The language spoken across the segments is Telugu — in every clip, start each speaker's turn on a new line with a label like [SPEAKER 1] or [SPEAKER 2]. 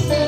[SPEAKER 1] Thank you.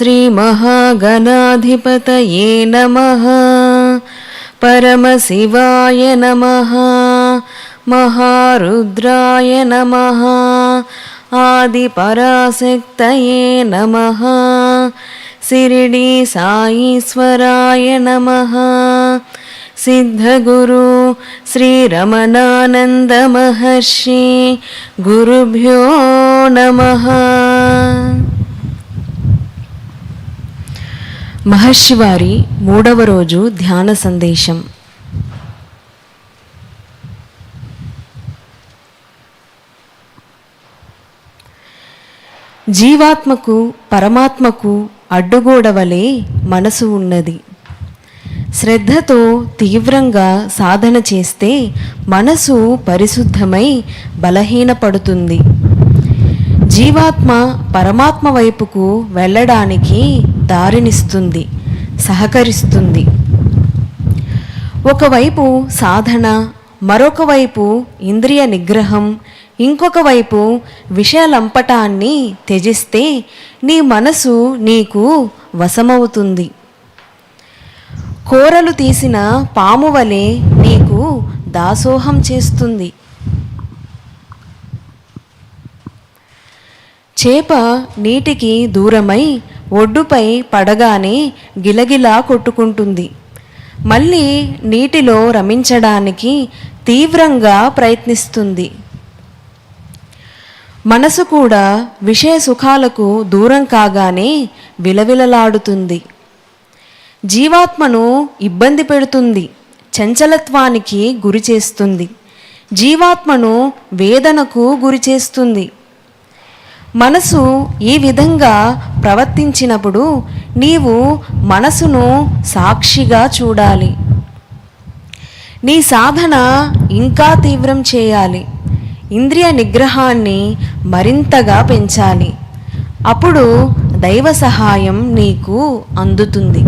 [SPEAKER 1] श्रीमहागणाधिपतये नमः परमशिवाय नमः महारुद्राय नमः आदिपराशक्तये नमः शिरिडी साईश्वराय नमः सिद्धगुरु श्रीरमणानन्दमहर्षि गुरुभ्यो नमः మహర్షి వారి మూడవ రోజు ధ్యాన సందేశం. జీవాత్మకు పరమాత్మకు అడ్డుగోడవలే మనసు ఉన్నది. శ్రద్ధతో తీవ్రంగా సాధన చేస్తే మనసు పరిశుద్ధమై బలహీనపడుతుంది. జీవాత్మ పరమాత్మ వైపుకు వెళ్ళడానికి దారినిస్తుంది సహకరిస్తుంది. ఒకవైపు సాధన మరొక వైపు ఇంద్రియ నిగ్రహం ఇంకొక వైపు విషయలంపటాన్ని త్యజిస్తే నీ మనసు నీకు వశమవుతుంది. కోరలు తీసిన పాము వలె నీకు దాసోహం చేస్తుంది. చేప నీటికి దూరమై ఒడ్డుపై పడగానే గిలగిలా కొట్టుకుంటుంది. మళ్ళీ నీటిలో రమించడానికి తీవ్రంగా ప్రయత్నిస్తుంది. మనసు కూడా విషయ సుఖాలకు దూరం కాగానే విలవిలలాడుతుంది. జీవాత్మను ఇబ్బంది పెడుతుంది చంచలత్వానికి గురి చేస్తుంది. జీవాత్మను వేదనకు గురి చేస్తుంది. మనసు ఈ విధంగా ప్రవర్తించినప్పుడు నీవు మనసును సాక్షిగా చూడాలి. నీ సాధన ఇంకా తీవ్రం చేయాలి. ఇంద్రియ నిగ్రహాన్ని మరింతగా పెంచాలి. అప్పుడు దైవ సహాయం నీకు అందుతుంది.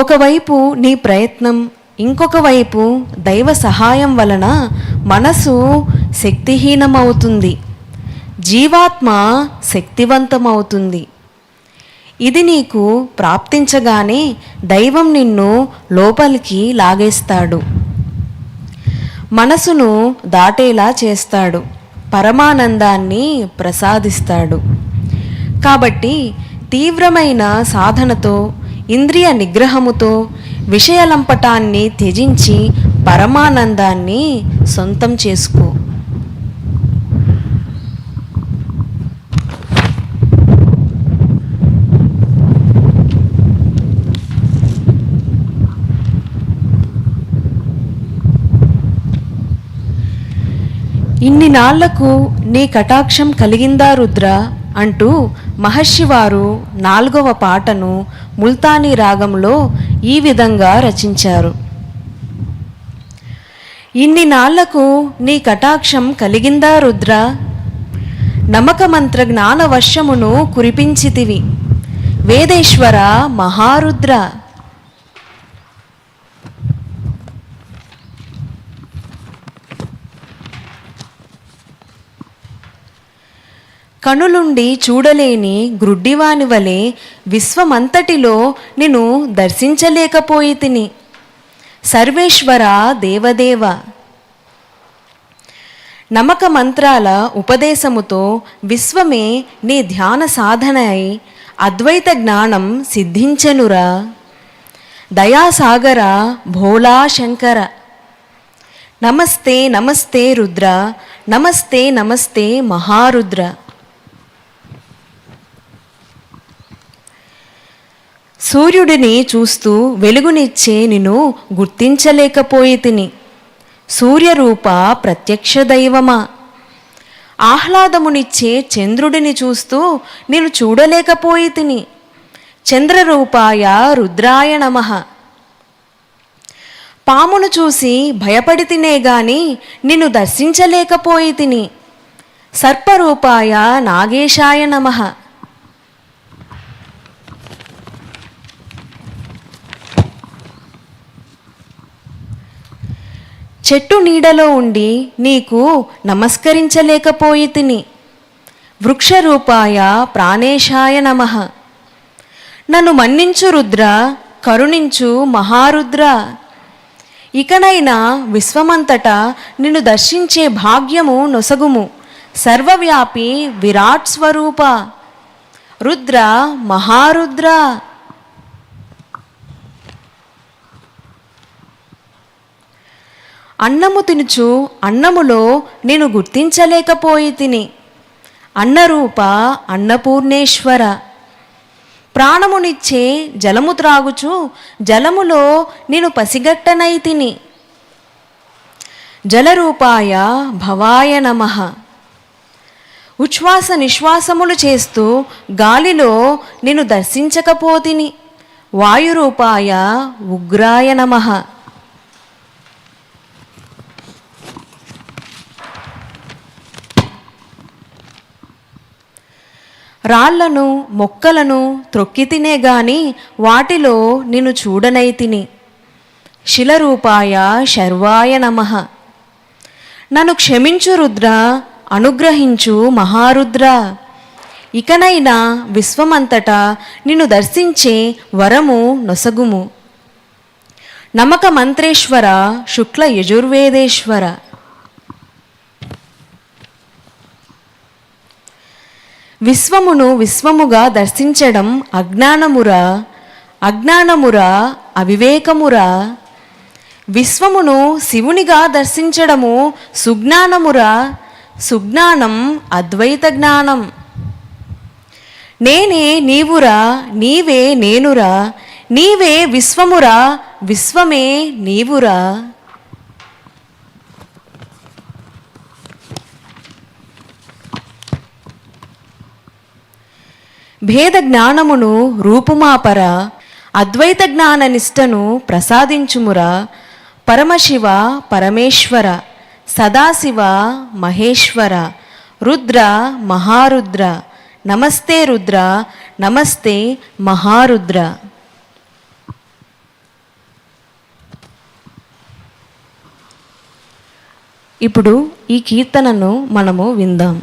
[SPEAKER 1] ఒకవైపు నీ ప్రయత్నం ఇంకొక వైపు దైవ సహాయం వలన మనసు శక్తిహీనమవుతుంది. జీవాత్మ శక్తివంతమవుతుంది. ఇది నీకు ప్రాప్తించగానే దైవం నిన్ను లోపలికి లాగేస్తాడు. మనసును దాటేలా చేస్తాడు. పరమానందాన్ని ప్రసాదిస్తాడు. కాబట్టి తీవ్రమైన సాధనతో ఇంద్రియ నిగ్రహముతో విషయలంపటాన్ని త్యజించి పరమానందాన్ని సొంతం చేసుకో. ఇన్ని నాళ్ళకు నీ కటాక్షం కలిగిందా రుద్ర? అంటూ మహర్షివారు నాలుగవ పాటను ముల్తానీ రాగంలో ఈ విధంగా రచించారు. ఇన్ని నాళ్ళకు నీ కటాక్షం కలిగిందా రుద్ర? నమకమంత్ర జ్ఞాన వర్షమును కురిపించితివి. వేదేశ్వర మహారుద్ర! కనులుండి చూడలేని గ్రుడ్డివాని వలె విశ్వమంతటిలో నిన్ను దర్శించలేకపోయి తిని సర్వేశ్వర దేవదేవ. నమక మంత్రాల ఉపదేశముతో విశ్వమే నీ ధ్యాన సాధన అయి అద్వైత జ్ఞానం సిద్ధించెనురా. దయాసాగర భోళా శంకర నమస్తే నమస్తే రుద్ర నమస్తే నమస్తే మహారుద్ర. సూర్యుడిని చూస్తూ వెలుగునిచ్చే నిన్ను గుర్తించలేకపోయి తిని. సూర్యరూప ప్రత్యక్ష దైవమా? ఆహ్లాదమునిచ్చే చంద్రుడిని చూస్తూ నేను చూడలేకపోయి తిని. చంద్రరూపాయ రుద్రాయ నమః. పామును చూసి భయపడి తినే గాని నిన్ను దర్శించలేకపోయి తిని. సర్పరూపాయ నాగేశాయ నమః. చెట్టు నీడలో ఉండి నీకు నమస్కరించలేకపోయి తిని. వృక్షరూపాయ ప్రాణేశాయ నమ. నన్ను మన్నించు రుద్ర కరుణించు మహారుద్ర. ఇకనైనా విశ్వమంతటా నిన్ను దర్శించే భాగ్యము నొసగుము. సర్వవ్యాపి విరాట్ స్వరూప. రుద్ర మహారుద్ర. అన్నము తినుచు అన్నములో నేను గుర్తించలేకపోయి తిని. అన్నరూప అన్నపూర్ణేశ్వర. ప్రాణమునిచ్చే జలము త్రాగుచు జలములో నేను పసిగట్టనై తిని. జలరూపాయ భవాయ నమ. ఉచ్ఛ్వాస నిశ్వాసములు చేస్తూ గాలిలో నేను దర్శించకపోతిని. వాయురూపాయ ఉగ్రాయ నమః. రాళ్ళను మొక్కలను త్రొక్కి తినే గాని వాటిలో నిన్ను చూడనై తిని. శిలరూపాయ శర్వాయ నమ. నన్ను క్షమించు రుద్ర అనుగ్రహించు మహారుద్ర. ఇకనైనా విశ్వమంతటా నిన్ను దర్శించే వరము నొసగుము. నమక మంత్రేశ్వర శుక్ల యజుర్వేదేశ్వర. విశ్వమును విశ్వముగా దర్శించడం అజ్ఞానమురా అజ్ఞానమురా అవివేకమురా. విశ్వమును శివునిగా దర్శించడము సుజ్ఞానమురా సుజ్ఞానం అద్వైత జ్ఞానం. నేనే నీవురా నీవే నేనురా నీవే విశ్వమురా విశ్వమే నీవురా. భేద జ్ఞానమును రూపుమాపర అద్వైత జ్ఞాన నిష్టను ప్రసాదించుమురా పరమశివ పరమేశ్వర సదాశివ మహేశ్వర రుద్ర మహారుద్ర నమస్తే రుద్ర నమస్తే మహారుద్ర. ఇప్పుడు ఈ కీర్తనను మనము విందాం.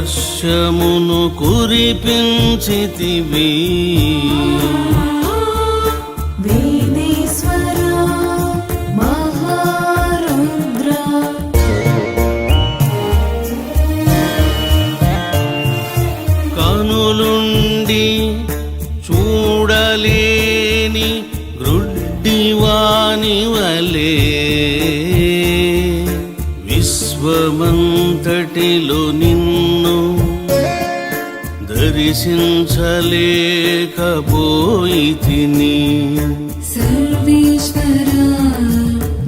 [SPEAKER 2] వర్షమును కురిపించితివి. కనులుండి చూడలేని గ్రుడ్డివాని వలే విశ్వమంతటిలో నిన్న నిశించలేకపోయితిని
[SPEAKER 3] సర్వేశ్వరా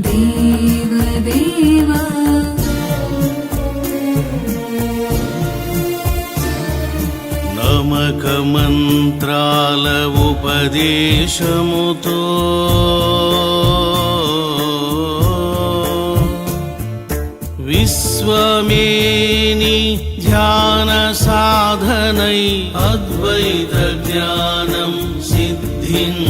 [SPEAKER 3] దేవదేవా.
[SPEAKER 2] నమక మంత్రాల ఉపదేశముతో విశ్వమేని ధ్యాన సాధనై అద్వైత జ్ఞానం సిద్ధించనురా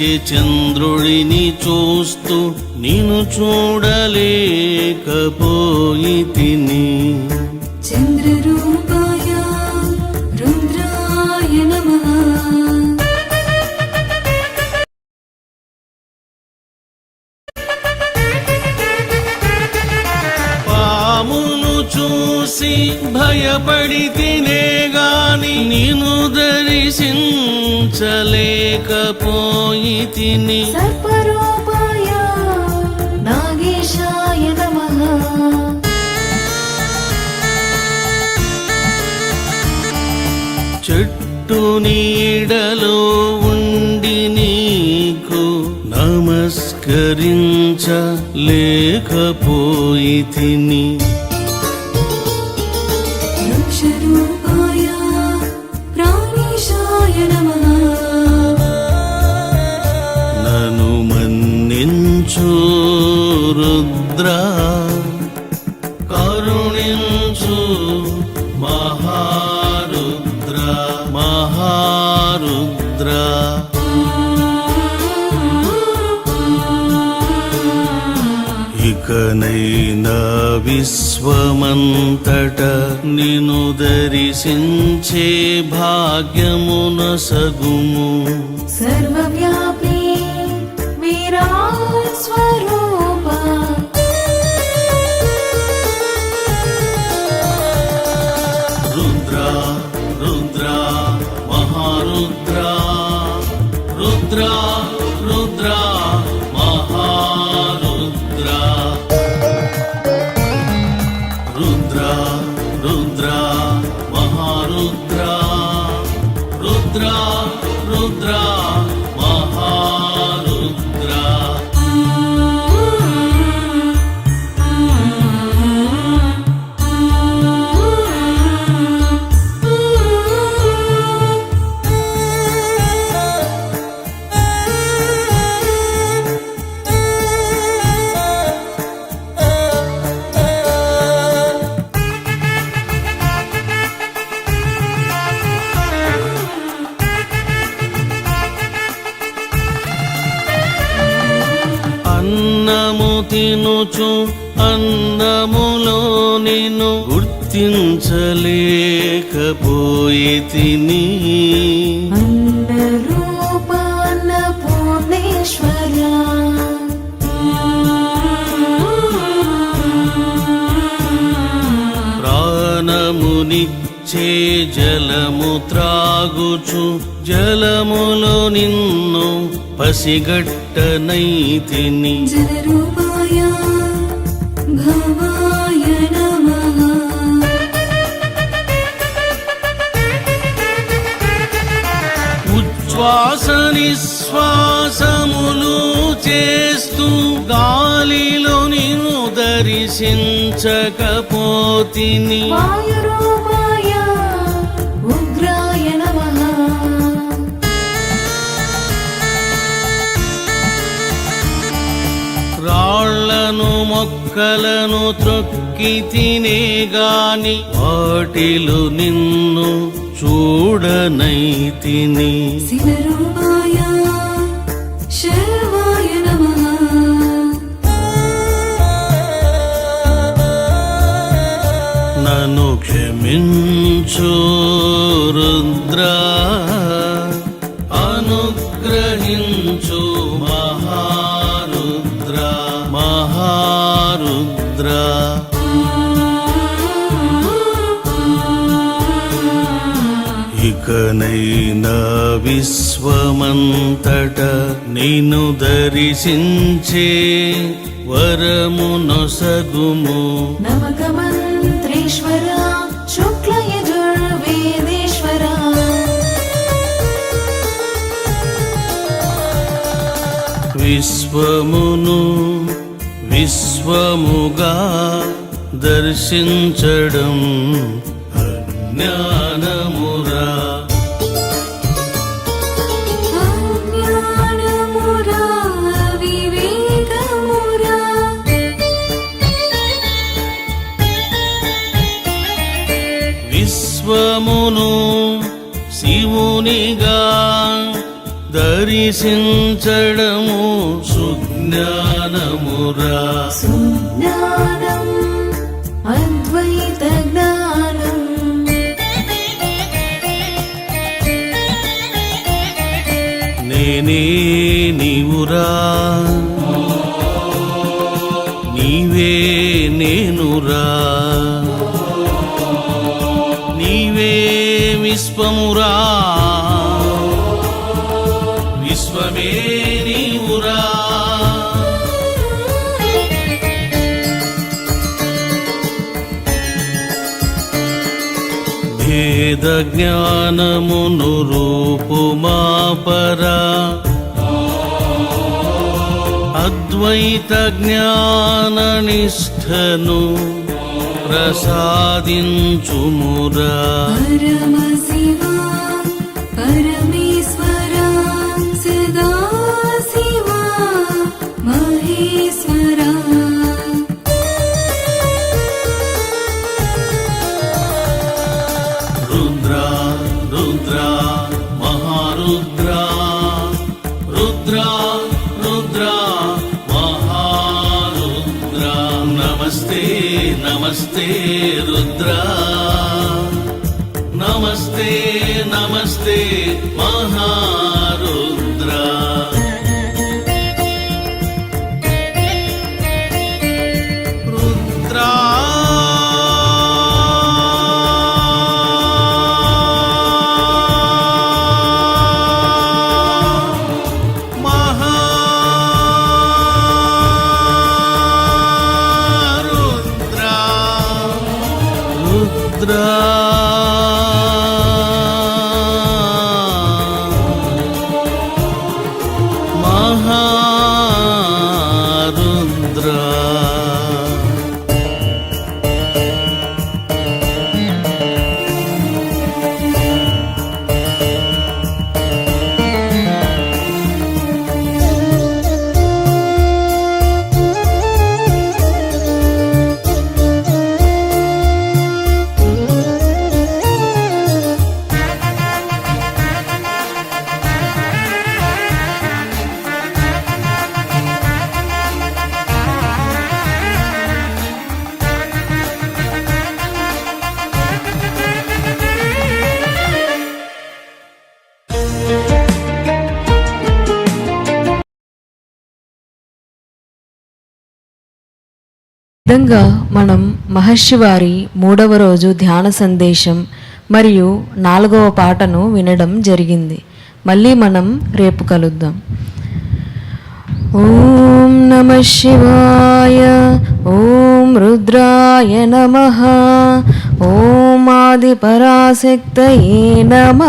[SPEAKER 2] వచ్చే చంద్రుడిని చూస్తూ నిన్ను చూడలేకపోయి తిని. చంద్రుడు చలేకపోయి తిని చెట్టు నీడలో ఉండి నీకు నమస్కరించలేకపోయితిని సముద్ర కరుణించు మహారుద్ర మహారుద్ర. ఇకనైనా విశ్వమంతట నిను దర్శించే భాగ్యమున సగుము. సర్వవ్యాపి అన్నము తినుచు అన్నములో నిన్ను గుర్తించలేకపోయి తిని.
[SPEAKER 3] అన్నరూపాన్న పూర్ణేశ్వరా
[SPEAKER 2] ప్రాణమునిచ్చే జలము త్రాగుచు జలములో నిన్ను
[SPEAKER 3] భవాయ నమః.
[SPEAKER 2] ఉచ్ఛ్వాస నిశ్వాసములు చేస్తూ గాలిలో నిన్ను దర్శించకపోతిని.
[SPEAKER 3] వాయురూపాయ
[SPEAKER 2] మొక్కలను త్రొక్కి తినే గాని వాటిలు నిన్ను చూడనైతిని. నన్ను క్షమించు విశ్వమంతట నిన్ను దర్శించే వరమునొసగుము
[SPEAKER 3] నమకమంత్రేశ్వర శుక్లయజుర్వేదేశ్వర
[SPEAKER 2] విశ్వమును విశ్వముగా దర్శించడం అజ్ఞానమురా. శివునిగా దర్శించడము సుజ్ఞానమురా.
[SPEAKER 3] సుజ్ఞానం అద్వైత జ్ఞానం.
[SPEAKER 2] నేనే నీవురా. నీవే నేనురా. నీవే విశ్వమురా. జ్ఞానమును రూపుమాపరా. అద్వైత జ్ఞాన నిష్ఠను ప్రసాదించుమురా.
[SPEAKER 3] పరమశివా
[SPEAKER 2] నమస్తే రుద్ర. నమస్తే నమస్తే మహా.
[SPEAKER 1] విధంగా మనం మహర్షి వారి మూడవ రోజు ధ్యాన సందేశం మరియు నాలుగవ పాటను వినడం జరిగింది. మళ్ళీ మనం రేపు కలుద్దాం. ఓం నమ శివాయ ఓం రుద్రాయ నమ ఓం ఆదిపరాశక్తయే నమ.